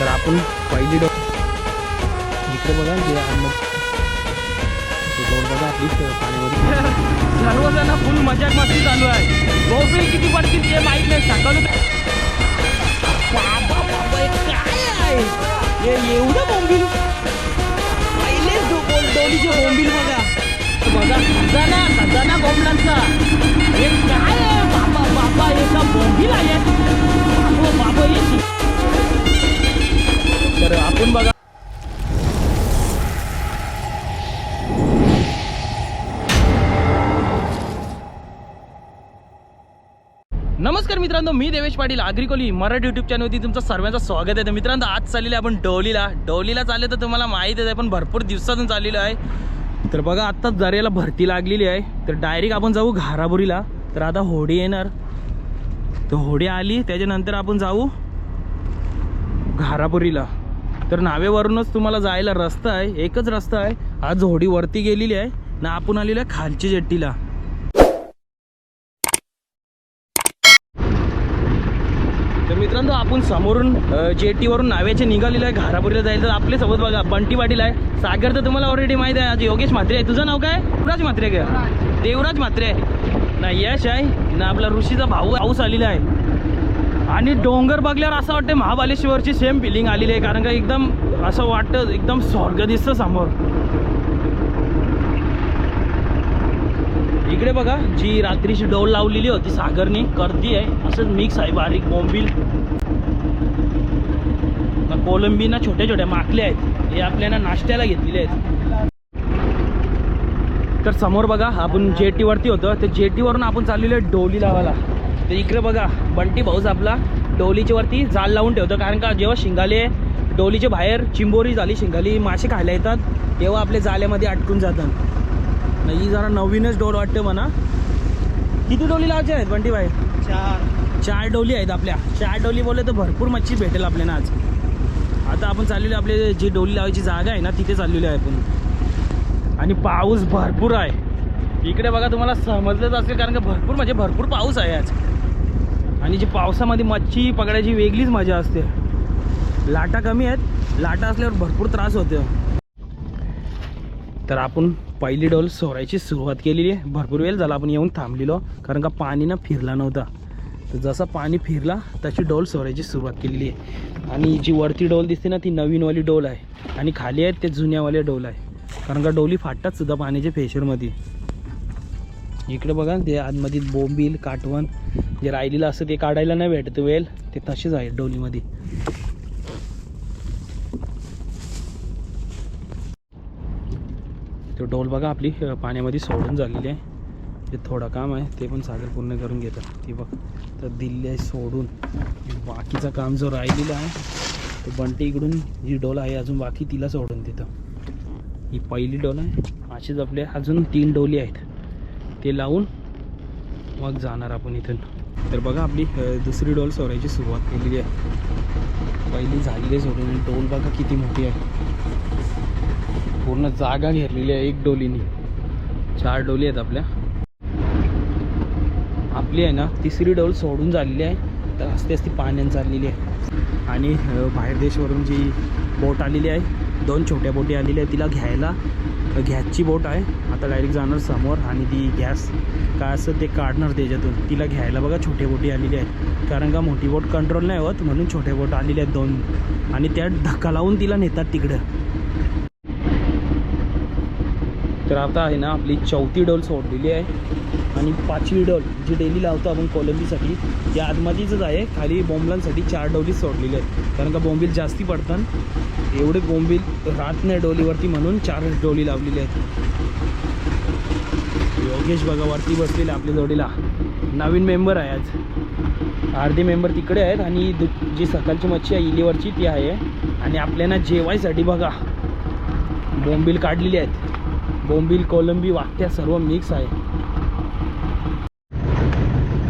तर आपण पहिली डो इकडे बघा जे अन्न- ते डोर बघा आपली पाण्यामध्ये. सर्वजण फुल मजाक मस्ती चालू आहे. बोंबील किती पडतील ते माहीत नाही. सकाळून काय आहे? एवढं बोंबील पहिले डो- डो- डोलीचे बोंबील बघा. बघा खजाना खजाना बोंबलांचा. हे काय आहे? बाबा बाबा एका का बोंबील आहे बाबा बाबा येते तर आपण बघा. नमस्कार मित्रांनो मी देवेश पाटील आग्रिकोली मराठी युट्यूब चॅनलवरती तुमचं सर्वांचं स्वागत आहे. तर मित्रांनो आज चाललेलं आहे आपण डवलीला डवलीला चालले तर तुम्हाला माहीतच आहे पण भरपूर दिवसातून चाललेलं आहे. तर बघा आत्ताच जरेला भरती लागलेली आहे. तर डायरेक्ट आपण जाऊ घारापुरीला तर आता होडी येणार. तर होडी आली त्याच्यानंतर आपण जाऊ घारापुरीला तर नावेवरूनच तुम्हाला जायला रस्ता आहे एकच रस्ता आहे. आज होडी वरती गेलेली आहे. ना आपण आलेलो आहे खालची जेट्टीला. तर मित्रांनो आपण समोरून जेटीवरून नाव्याचे निघालेलं आहे. घारापुरीला जायचं तर आपल्यासोबत बघा बंटी पाटील आहे. सागर तर तुम्हाला ऑलरेडी माहिती आहे. आज योगेश म्हात्रे आहे. तुझं नाव काय? देवराज म्हात्रे आहे का? देवराज. म्हात्रे. आहे ना यश आहे. ना आपला ऋषीचा भाऊ पाऊस आलेला आहे. आणि डोंगर बघल्यावर असं वाटतं महाबालेश्वरची सेम फिलिंग आलेली आहे कारण का एकदम असं वाटतं एकदम स्वर्ग दिसतं समोर. इकडे बघा जी रात्रीची डोल लावलेली होती सागरनी करती आहे असंच मिक्स आहे बारीक बोंबील. ना कोलंबी ना छोट्या छोट्या माकल्या आहेत हे आपल्याला नाश्त्याला घेतलेले आहेत. तर समोर बघा आपण जेटीवरती होतो त्या जेटीवरून आपण चाललेलो आहे डोली लावायला. तर इकडे बघा बंटी भाऊस आपला डोलीच्या वरती जाल लावून ठेवतो. कारण का जेव्हा शिंगाले डोलीच्या बाहेर चिंबोरी झाली शिंगाली मासे खायला येतात तेव्हा आपल्या जाल्यामध्ये अटकून जातात. नाही ही जरा नवीनच डोल वाटते म्हणा. किती डोली लावायच्या आहेत बंटी भाई? चार. चार डोली आहेत आपल्या. चार डोली बोलले तर भरपूर मच्छी भेटेल आपल्याला आज. आता आपण चाललेलो आपले जी डोली लावायची जागा आहे ना तिथे चाललेलो आहे आपण. आणि पाऊस भरपूर आहे. इकडे बघा तुम्हाला समजलंच असेल कारण का भरपूर म्हणजे भरपूर पाऊस आहे आज. आणि जी पावसामध्ये मच्छी पकडायची वेगळीच मजा असते. लाटा कमी आहेत. लाटा असल्यावर भरपूर त्रास होतो. तर आपण पहिली डोल सोरायची सुरुवात केलेली आहे. भरपूर वेळ झाला आपण येऊन थांबलेलो. कारण का पाणी ना फिरला नव्हता. तर जसा पाणी फिरला तशी डोल सोरायची सुरुवात केलेली आहे. आणि जी वरती डोल दिसते ना ती नवीनवाली डोल आहे. आणि खाली आहेत ते जुन्यावाले डोल आहे. कारण का डोली फाटतात सुद्धा पाण्याच्या फेशरमध्ये इकडे बघा ते आतमध्ये बोंबील काटवण जे राहिलेलं असतं ते काढायला नाही भेटत वेल ते तसेच आहे डोलीमध्ये. तो डोल बघा आपली पाण्यामध्ये सोडून झालेली आहे. जे थोडं काम आहे ते पण सागर पूर्ण करून घेतात. ती बघ तर दिल्ली आहे सोडून. बाकीचं काम जो राहिलेलं आहे तो बंटी इकडून जी डोल आहे अजून बाकी तिला सोडून देतं. ही पहिली डोल आहे. अशीच आपले अजून तीन डोली आहेत. ते लावून मग जाणार आपण इथून. तर बघा आपली दुसरी डोल सोडायची सुरुवात केलेली आहे. पहिली झालेली आहे सोडून डोल बघा किती मोठी आहे. पूर्ण जागा घेरलेली आहे एक डोलीनी. चार डोली आहेत आपल्या. आपली आहे ना तिसरी डोल सोडून झालेली आहे. तर असते असती पाण्यात चाललेली आहे. आणि बाहेर देशवरून जी बोट आलेली आहे दोन छोट्या बोटी आलेल्या आहेत तिला घ्यायला गॅसची बोट आहे. आता डायरेक्ट जाणार समोर आणि ती गॅस काय असं ते काढणार त्याच्यातून. तिला घ्यायला बघा छोट्या बोटी आलेली आहेत. कारण का मोठी बोट कंट्रोल नाही होत म्हणून छोटे बोट आलेले आहेत दोन. आणि त्या धक्का लावून तिला नेतात तिकडं. तर आता आहे ना आपली चौथी डोल सोडलेली आहे. आणि पाचवी डोल जी डेली लावतो आपण कोलंबीसाठी ती आतमध्येच आहे. खाली बोंबलांसाठी चार डोलीच सोडलेली आहेत. कारण का बोंबील जास्ती पडतात. एवढे बोंबील राहत नाही डोलीवरती म्हणून चार डोली लावलेली आहेत. योगेश बघा वरती बसलेला आपल्या जोडीला. नवीन मेंबर आहे आज. अर्धे मेंबर तिकडे आहेत आणि दु जी सकाळची मच्छी आहे इलीवरची ती आहे. आणि आपल्याला जेवायसाठी बघा बोंबील काढलेली आहेत. बोंबील कोलंबी वाट्या सर्व मिक्स आहे.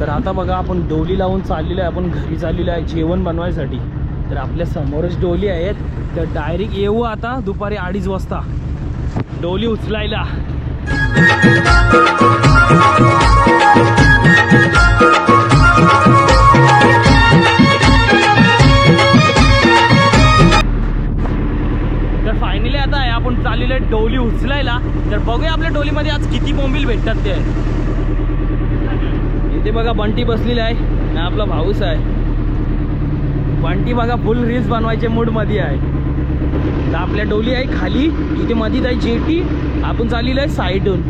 तर आता बघा आपण डोली लावून चाललेलो आहे. आपण घरी चाललेलो आहे जेवण बनवायसाठी. तर आपल्या समोरच डोली आहेत. तर डायरेक्ट येऊ आता दुपारी अडीच वाजता. डोली उचलायला. तर फायनली आता आहे आपण चाललेलं डोली उचलायला. तर बघूया आपल्या डोलीमध्ये आज किती बोंबील भेटतात ते. ते बघा बंटी बसलेली आहे आणि आपला भाऊस आहे. बंटी बघा फुल रील्स बनवायच्या मूडमध्ये आहे. तर आपल्या डोली आहे खाली इथे मधीच आहे जेटी आपण चाललेलो आहे साईडून.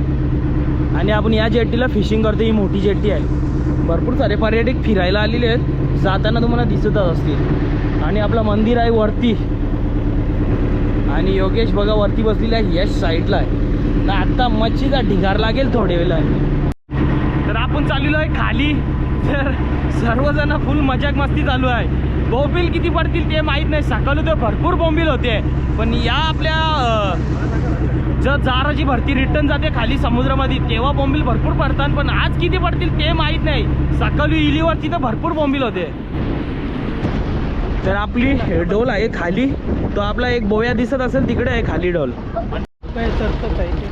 आणि आपण या जेटीला फिशिंग करतो ही मोठी जेटी आहे. भरपूर सारे पर्यटक फिरायला आलेले आहेत जाताना तुम्हाला दिसतच असतील. आणि आपलं मंदिर आहे वरती. आणि योगेश बघा वरती बसलेला आहे यश साईडला आहे. ना आत्ता मच्छीचा ढिगार लागेल थोड्या वेळेला आपण चाललेलो आहे खाली. तर सर्वजण फुल मजाक मस्ती चालू आहे. बोंबील किती पडतील ते माहीत नाही. सकाळी तर भरपूर बोंबील होते. पण या आपल्या जर जाराची भरती रिटर्न जाते खाली समुद्रामध्ये तेव्हा बोंबील भरपूर पडतात. पण आज किती पडतील ते माहीत नाही. सकाळी इलीवरती तर भरपूर बोंबील होते. तर आपली डोल आहे खाली. तो आपला एक बोया दिसत असेल तिकडे आहे खाली डोल.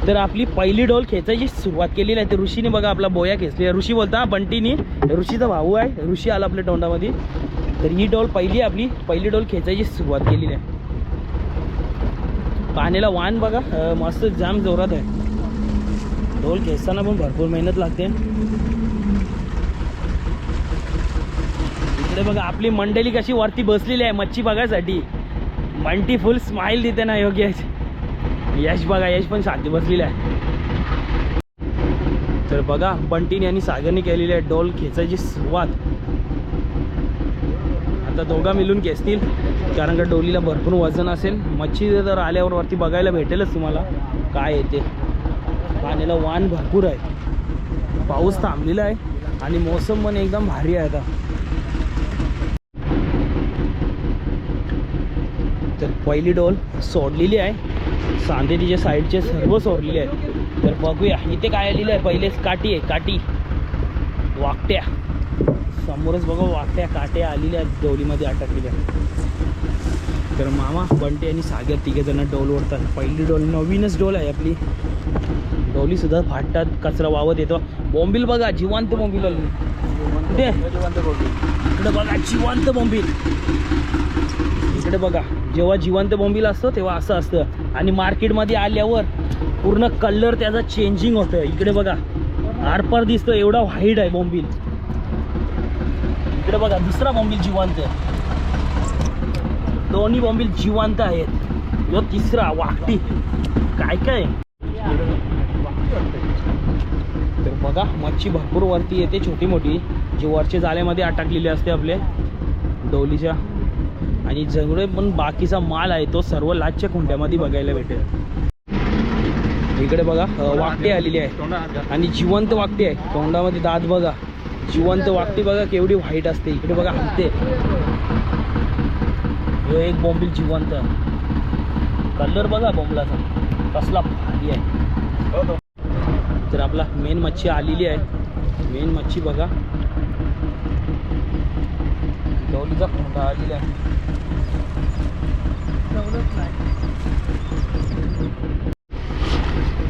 तर आपली पहिली डोल खेचायची सुरुवात केलेली आहे. तर ऋषीने बघा आपला बोया खेचली आहे. ऋषी बोलता बंटीनी ऋषीचा भाऊ आहे. ऋषी आला आपल्या तोंडामध्ये. तर ही डोल पहिली आपली. पहिली डोल खेचायची सुरुवात केलेली आहे. पाण्याला वाण बघा. मस्त जाम जोरात आहे. डोल खेचताना पण भरपूर मेहनत लागते. इकडे बघा आपली मंडळी कशी वरती बसलेली आहे मच्छी बघायसाठी. मंटी फुल स्माइल देते ना योग्य यश बघा यश पण शांती बसलेली आहे. तर बघा बंटीने आणि सागरने केलेली आहे डोल खेचायची सुरुवात. आता दोघा मिळून खेचतील कारण का डोलीला भरपूर वजन असेल. मच्छी जर आल्यावर वरती बघायला भेटेलच तुम्हाला काय येते पाण्याला वाण भरपूर आहे. पाऊस थांबलेला आहे आणि मोसम पण एकदम भारी आहे आता तर पहिली डोल सोडलेली आहे. सांधे साईडचे सर्व सोडलेले आहेत. तर बघूया इथे काय आलेलं आहे? पहिलेच काठी आहे काठी. वाकट्या. समोरच बघा वाकट्या काट्या आलेल्या आहेत डोलीमध्ये अटकलेल्या. तर मामा बंटे आणि सागर तिघे जण डोल ओढतात. पहिली डोल नवीनच डोल आहे आपली. डोली सुद्धा फाटतात कचरा वावत येतो. बॉम्बिल बघा जिवंत बॉम्बिल आली कुठे इकडे बघा जिवंत बॉम्बिल इकडे बघा. जेव्हा जिवंत बोंबील असतो तेव्हा असं असतं. आणि मार्केटमध्ये आल्यावर पूर्ण कलर त्याचा चेंजिंग होतं इकडे बघा. आरपार दिसतं एवढा व्हाईट आहे बोंबील. इकडे बघा दुसरा बोंबील जिवंत. दोन्ही बोंबील जिवंत आहेत. जो तिसरा वाकटी काय काय? तर बघा मच्छी भरपूर वरती येते छोटी मोठी जी वरच्या जाळ्यामध्ये अटकलेली असते आपले. डोलीच्या. आणि जेवढे पण बाकीचा माल आहे तो सर्व लाचच्या खुंट्यामध्ये बघायला भेटेल. इकडे बघा अ, वाकटे आलेली आहे. आणि जिवंत वाकटे आहे. तोंडामध्ये दात बघा. जिवंत वाकटी बघा केवढी व्हाईट असते. इकडे बघा हलते. ह्यो एक बॉम्बिल जिवंत. कलर बघा बोंबलाचा. कसला भारी आहे. तर आपला मेन मच्छी आलेली आहे. मेन मच्छी बघा. आलेला आहे.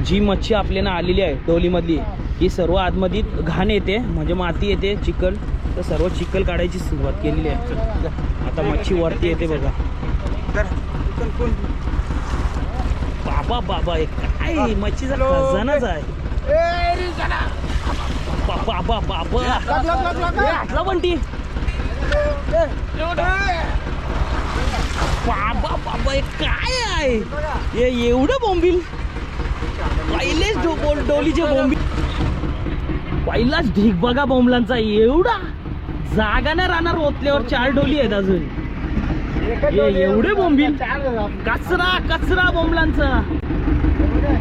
जी मच्छी आपल्याला आलेली आहे डोलीमधली ही सर्व आतमध्ये घाण येते म्हणजे माती येते चिखल. तर सर्व चिखल काढायची सुरुवात केलेली आहे. आता मच्छी वरती येते बघा. बाबा बाबा हे काय? मच्छीचा खजानाच आहे. बाबा बाबा बाबा. बंटी. बाबा बाबा हे काय आहे हे एवढं बोंबील पहिलेच डो डोलीचे बोंबील पहिलाच ढीक बघा बोंबलांचा एवढा जागा नाही राहणार ओतल्यावर चार डोली आहेत अजून हे एवढे बोंबील कचरा कचरा बोंबलांचा चला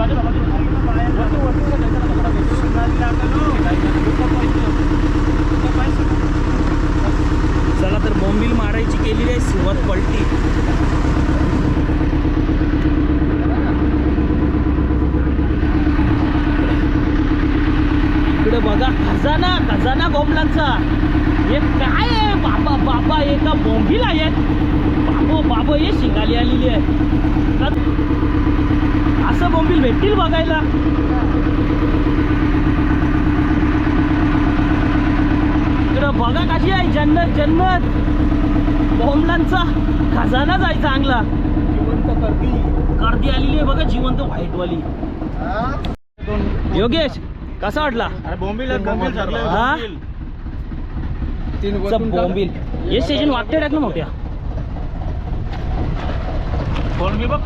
ترجمة نانسي قنقر जन्नत बॉम्बलांचा खजानाच आहे चांगला. गर्दी. आलेली आहे बघा जिवंत व्हाईट वाली योगेश कसा वाटला? अरे हा? बॉम्बिल हे स्टेशन वाटते टाक ना मोठ्या. कोलंबी बघ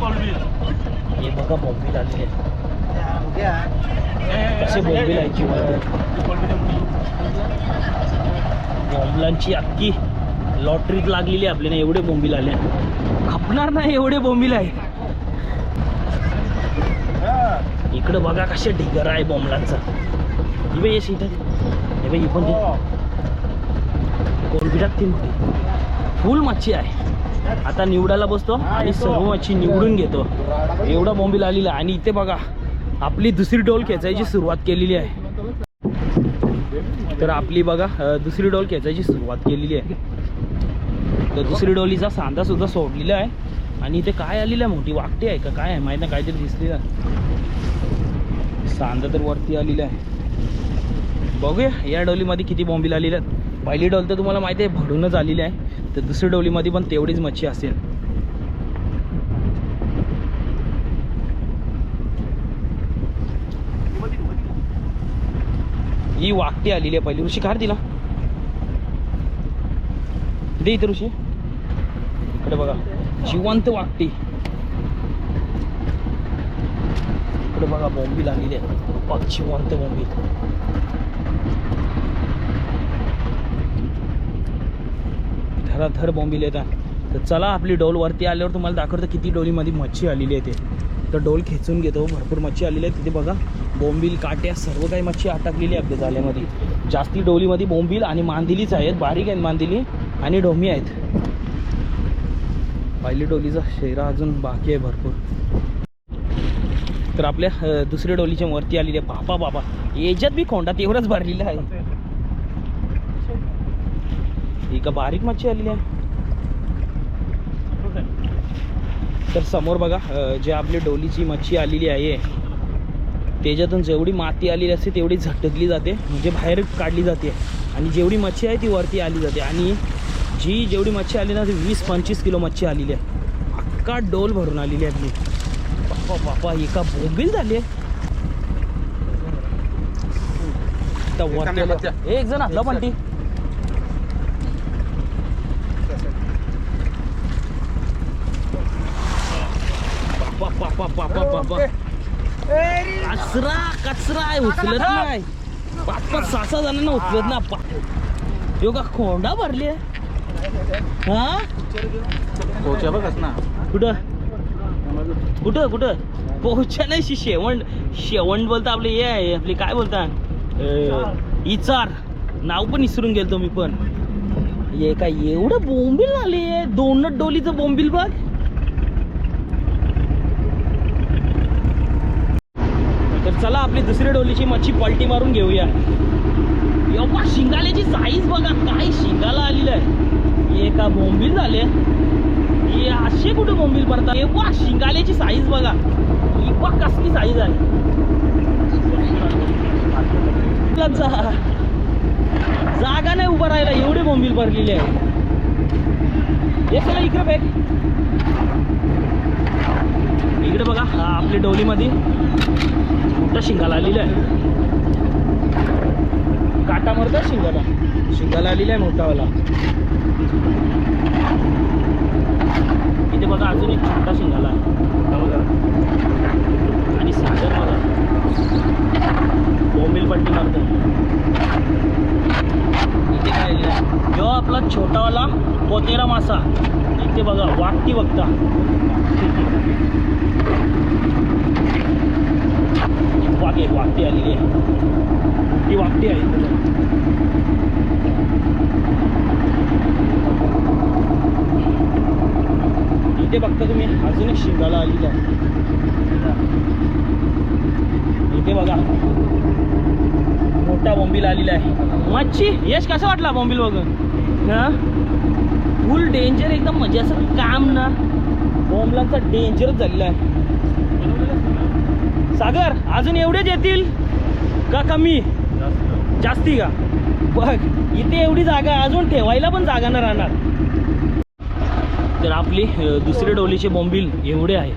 हे बघा बॉम्बिल आलेले कसे बॉम्बिल आहे जिवंत. बॉम्बलांची अख्खी लॉटरीत लागलेली आहे आपल्याला. एवढे बोंबील आले खपणार नाही एवढे बोंबील आहे इकडं बघा कसे ढिगर आहे बॉम्बलांचा. ही येस इथं हे बाई पण मोठी फुल मच्छी आहे. आता निवडायला बसतो आणि सर्व मच्छी निवडून घेतो. एवढा बोंबील आलेला आहे. आणि इथे बघा आपली दुसरी डोल खेचायची सुरुवात केलेली आहे. तर आपली बघा दुसरी डोल खेचायची सुरुवात केलेली आहे. तर दुसरी डोलीचा सांदा सुद्धा सोडलेला आहे. आणि इथे काय आलेलं आहे? मोठी वाकटी आहे का? काय आहे? माहीत नाही काहीतरी दिसली आहे सांदा तर वरती आलेला आहे. बघूया या डोलीमध्ये किती बॉम्बील आलेल्या आहेत. पहिली डोल तर तुम्हाला माहिती आहे भरूनच आलेली आहे. तर दुसरी डोलीमध्ये पण तेवढीच मच्छी असेल. ही वाकटी आलेली आहे पहिली. ऋषी खार दिला दे इथे ऋषी. इकडे बघा. जिवंत वाकटी इकडे बघा बॉम्बी आलेली आहे. बघ जिवंत बॉम्बी. धराधर बॉम्बी येतात तर चला आपली डोल वरती आल्यावर तुम्हाला दाखवतं किती डोलीमध्ये मच्छी आलेली आहे ते. तर डोल खेचून घेतो. भरपूर मच्छी आलेली आहे तिथे बघा बोंबील काट्या सर्व काही मच्छी अटकलेली आहे आपल्या जाल्यामध्ये जास्ती डोलीमध्ये बोंबील आणि मांदिलीच आहेत. बारीक आहेत मांदिली आणि ढोमी आहेत. पहिली डोलीचा शेरा अजून बाकी आहे भरपूर. तर आपल्या दुसऱ्या डोलीच्या वरती आलेली आहे. बापा बापा. याच्यात बी खोंडा तेवढंच भरलेला आहे. ही का बारीक मच्छी आलेली आहे? तर समोर बघा जे आपली डोलीची मच्छी आलेली आहे त्याच्यातून जेवढी माती आलेली असते तेवढी झटकली जाते म्हणजे बाहेर काढली जाते. आणि जेवढी मच्छी आहे ती वरती आली जाते. आणि जी जेवढी मच्छी आली ना ती वीस पंचवीस किलो मच्छी आलेली आहे. अख्खा डोल भरून आलेली आहे आपली. बापा बापा एका बोंबील झाली आहे. एक जण हल्ला पण ती बापा बापा बापा कचरा कचरा आहे उचलत नाही. पाच पाच सहा सहा जणांना उचलत ना यो का खोंडा भरली हा? पोचा बघच ना. कुठं? कुठं कुठं? पोहोच्या नाही शि- शेवण शेवण बोलता आपले हे आहे आपले काय बोलता? इचार. नाव पण विसरून गेलतो मी पण. हे काय एवढं बोंबील आले दोन डोलीचं बोंबील बघ. तर चला आपली दुसरी डोलीची मच्छी पलटी मारून घेऊया. एवढा शिंगाल्याची साईज बघा काय शिंगाला आलेलं आहे. हे बोंबील झाले. हे असे कुठे बोंबील पडतात? एवढा शिंगाल्याची साईज बघा. ही बघ कसली साईज आहे. जा- जागा नाही उभा राहिला एवढे बोंबील भरलेले आहे. हे चला इकडे बॅग इकडे बघा हा आपल्या डोलीमध्ये मोठा शिंगाला आलेला आहे. काटा मारतात शिंगाला. शिंगाला आलेला आहे मोठावाला. इथे बघा अजून एक छोटा शिंगाला आहे. बघा. आणि सागर बघा. बोंबील पट्टी मारतो इथे काय आहे जो आपला छोटावाला पोतेरा मासा. इथे बघा वागती बघता. वाघ एक वाकटी आलेली आहे ती वाकटी आहे इथे बघा. इथे बघता तुम्ही अजून एक शिंगाला आलेला आहे. इथे बघा मोठा बोंबील आलेला आहे. मच्छी यश कसा वाटला बोंबील बघून हा? फुल डेंजर एकदम म्हणजे असं काम ना. बोंबलांचा डेंजरच झालेला आहे. सागर अजून एवढेच येतील? का कमी? जास्ती का? बघ इथे एवढी जागा अजून ठेवायला पण जागा नाही राहणार. तर आपली दुसरे दुसरी डोलीचे बोंबील एवढे आहे.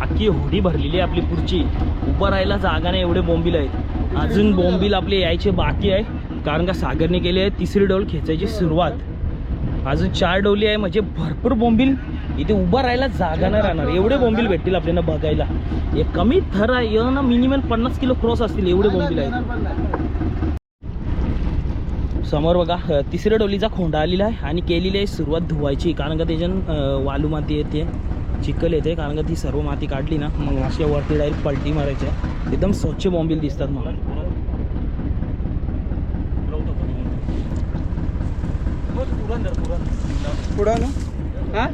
अख्खी होडी भरलेली आहे आपली पुढची. उभं राहायला जागा नाही एवढे बोंबील आहेत. अजून बोंबील आपले यायचे बाकी आहे. कारण का सागरने केले आहे तिसरी डोल खेचायची सुरुवात. अजून चार डोली आहे म्हणजे भरपूर बोंबील इथे उभं राहायला जागा नाही राहणार. एवढे बोंबील भेटतील आपल्याला बघायला. हे कमी थर आहे ना मिनिमम पन्नास किलो क्रॉस असतील एवढे बोंबील आहेत. समोर बघा तिसऱ्या डोलीचा खोंडा आलेला आहे आणि केलेली आहे सुरुवात धुवायची. कारण का त्याच्यानं वालू माती येते चिखल येते. कारण का ती सर्व माती काढली ना मग अशा वरती डायरेक्ट पलटी मारायच्या एकदम स्वच्छ बॉम्बिल दिसतात मला. पुढं ना हा?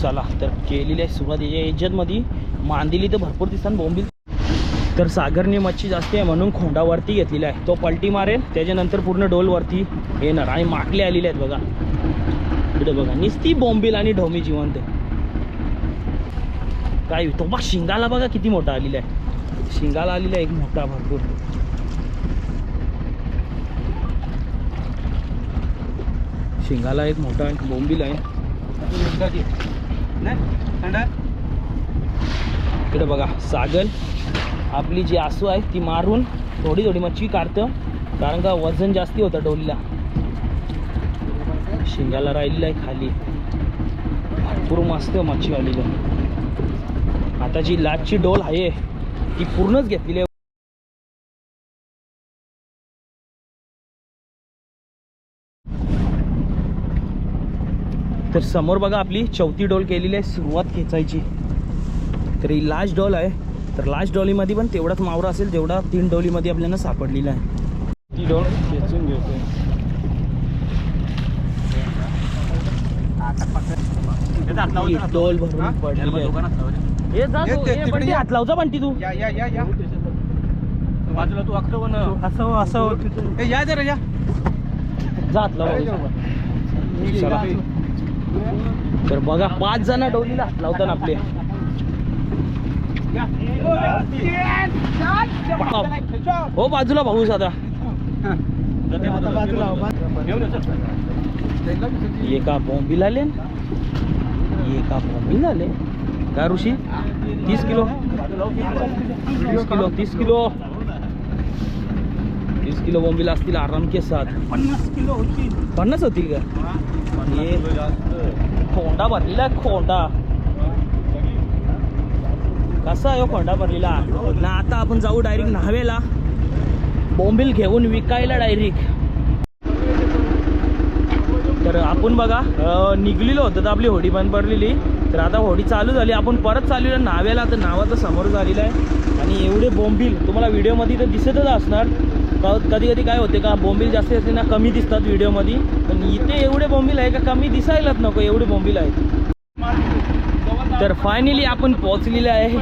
चला तर केलेली आहे सुरुवात. याच्या याच्यातमध्ये मांदिली तर भरपूर दिसतात बोंबील. तर सागरने मच्छी जास्ती आहे म्हणून खोंडावरती घेतलेला आहे. तो पलटी मारेल त्याच्यानंतर पूर्ण डोलवरती येणार आणि माकले आलेले आहेत बघा. इकडे बघा निस्ती बोंबील आणि ढोमी जिवंत. काय तो बघ शिंगाला बघा किती मोठा आलेला आहे. शिंगाला आलेला आहे एक मोठा भरपूर. शिंगाला एक मोठा बोंबील आहे. इकडे बघा सागल आपली जी आसू आहे ती मारून थोडी थोडी मच्छी काढतं कारण का वजन जास्ती होतं डोलीला. शिंगाला राहिलेलं आहे खाली. भरपूर मस्त मच्छी आलेली आहे आता जी लाटची डोल आहे ती पूर्णच घेतलेली आहे. तर समोर बघा आपली चौथी डोल केलेली आहे सुरुवात खेचायची. तर ही लास्ट डॉल आहे. तर लास्ट डॉलीमध्ये पण तेवढाच मावरा असेल जेवढा तीन डॉलीमध्ये आपल्याला सापडलेला आहे. ती डोळ खेचून घेतो डोल भरून तू, बंटी, हात लावजा बंटी तू. या या या या. बाजूला तू बन असं असं या जरा या. जा हात लावा चला. तर बघा पाच जण डोलीला हात लावतात आपले. हो बाजूला भाऊ साधा. एका बॉम्बिल आले. एका बॉम्बिल आले. का ऋषी? तीस किलो. तीस किलो तीस किलो. तीस किलो बॉम्बिल असतील आराम के साथ पन्नास किलो होती पन्नास होतील का? हे खोंडा भरलेला आहे खोंडा. कसा आहे हो खोंडा भरलेला? ना आता आपण जाऊ डायरेक्ट न्हावेला. बोंबील घेऊन विकायला डायरेक्ट तर आपण बघा निघलेलो होतं तर आपली होडी बंद पडलेली. तर आता होडी चालू झाली. आपण परत चाललेलो नाव्याला तर नावाचं समोर झालेलं आहे. आणि एवढे बोंबील तुम्हाला व्हिडिओमध्ये तर दिसतच असणार. कधी कधी काय होते का बोंबील जास्त असते ना कमी दिसतात व्हिडिओमध्ये. पण इथे एवढे बोंबील आहे का कमी दिसायलाच नको एवढे बोंबील आहेत. तर फायनली आपण पोहोचलेले आहे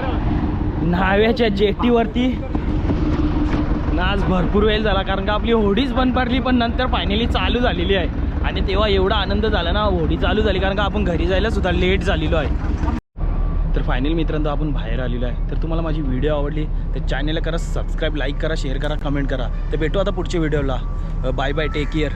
न्हाव्याच्या जेटीवरती. ना आज भरपूर वेळ झाला कारण का आपली होडीच बंद पडली पण नंतर फायनली चालू झालेली आहे. आणि तेव्हा एवढा आनंद झाला ना होडी चालू झाली कारण का आपण घरी जायला सुद्धा लेट झालेलो आहे. तर फायनल मित्रांनो आपण बाहेर आलेलो आहे. तर तुम्हाला माझी व्हिडिओ आवडली तर चॅनलला करा सबस्क्राईब लाईक करा शेअर करा कमेंट करा. तर भेटू आता पुढच्या व्हिडिओला. Bye bye take care